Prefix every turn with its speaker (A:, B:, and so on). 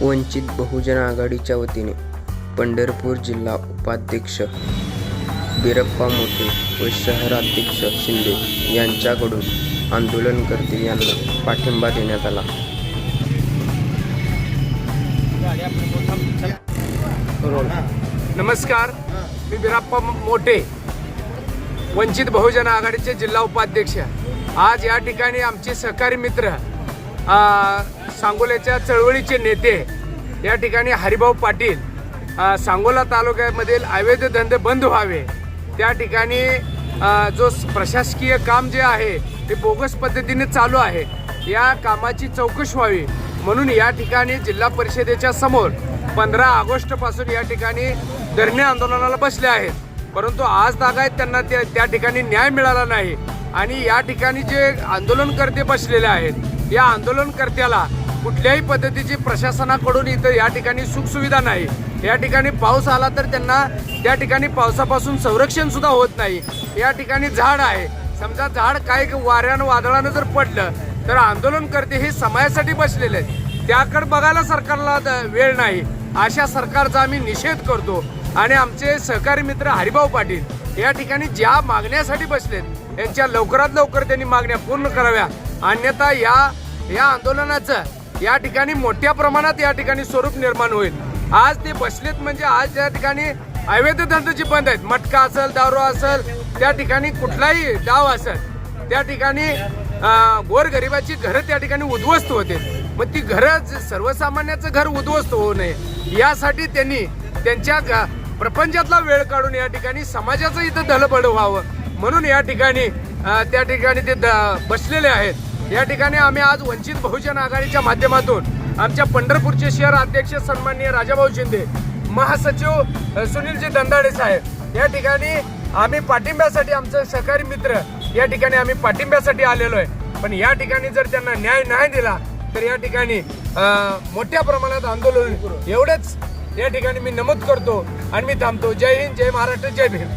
A: वंचित बहुजन आघाडीच्या वतीने पंढरपूर जिल्हा उपाध्यक्ष बिरप्पा मोठे व शहराध्यक्ष शिंदे यांच्याकडून आंदोलनकर्ते यांना पाठिंबा देण्यात आला.
B: नमस्कार मी बिराप्पा मोठे वंचित बहुजन आघाडीचे जिल्हा उपाध्यक्ष. आज या ठिकाणी आमचे सहकारी मित्र सांगोल्याच्या चळवळीचे नेते या ठिकाणी हरिभाऊ पाटील सांगोला तालुक्यामधील अवैध धंदे बंद व्हावे. त्या ठिकाणी जो प्रशासकीय काम जे आहे ते बोगस पद्धतीने चालू आहे. या कामाची चौकशी व्हावी. म्हणून या ठिकाणी जिल्हा परिषदेच्या समोर पंधरा ऑगस्टपासून या ठिकाणी धरणे आंदोलनाला बसले आहेत. परंतु आज तागायत त्यांना त्या त्या ठिकाणी न्याय मिळाला नाही. आणि या ठिकाणी जे आंदोलनकर्ते बसलेले आहेत या आंदोलनकर्त्याला कुठल्याही पद्धतीची प्रशासनाकडून इथं या ठिकाणी सुखसुविधा नाही. या ठिकाणी पाऊस आला तर त्यांना त्या ठिकाणी पावसापासून संरक्षण सुद्धा होत नाही. या ठिकाणी झाड आहे. समजा झाड काय वाऱ्यानं वादळानं जर पडलं तर आंदोलनकर्ते हे समाजासाठी बसलेले आहेत. त्याकडे बघायला सरकारला द- वेळ नाही. अशा सरकारचा आम्ही निषेध करतो. आणि आमचे सहकारी मित्र हरिभाऊ पाटील या ठिकाणी ज्या मागण्यासाठी बसलेत यांच्या लवकरात लवकर त्यांनी मागण्या पूर्ण कराव्या. अन्यथा या या आंदोलनाचं या ठिकाणी मोठ्या प्रमाणात या ठिकाणी स्वरूप निर्माण होईल. आज ते बसलेत म्हणजे आज या ठिकाणी अवैध धंद्याची बंद आहेत. मटका असेल दारू असेल त्या ठिकाणी कुठलाही डाव असेल त्या ठिकाणी अं, गोरगरिबाची घरं त्या ठिकाणी उद्ध्वस्त होते. मग ती घरं सर्वसामान्याचं घर उद्ध्वस्त होऊ नये. यासाठी त्यांनी त्यांच्या प्रपंचातला वेळ काढून या ठिकाणी समाजाचं इथं दलबड व्हावं. म्हणून या ठिकाणी त्या ठिकाणी ते द- बसलेले आहेत. या ठिकाणी आम्ही आज वंचित बहुजन आघाडीच्या माध्यमातून आमच्या पंढरपूरचे शहर अध्यक्ष सन्माननीय राजाभाऊ शिंदे महासचिव सुनीलजी दंदाडे साहेब या ठिकाणी आम्ही पाठिंब्यासाठी आमचं सहकारी मित्र या ठिकाणी आम्ही पाठिंब्यासाठी आलेलो आहे. पण या ठिकाणी जर त्यांना न्याय नाही दिला तर या ठिकाणी मोठ्या प्रमाणात आंदोलन एवढंच या ठिकाणी मी नमूद करतो आणि मी थांबतो. जय हिंद जय महाराष्ट्र जय भीम.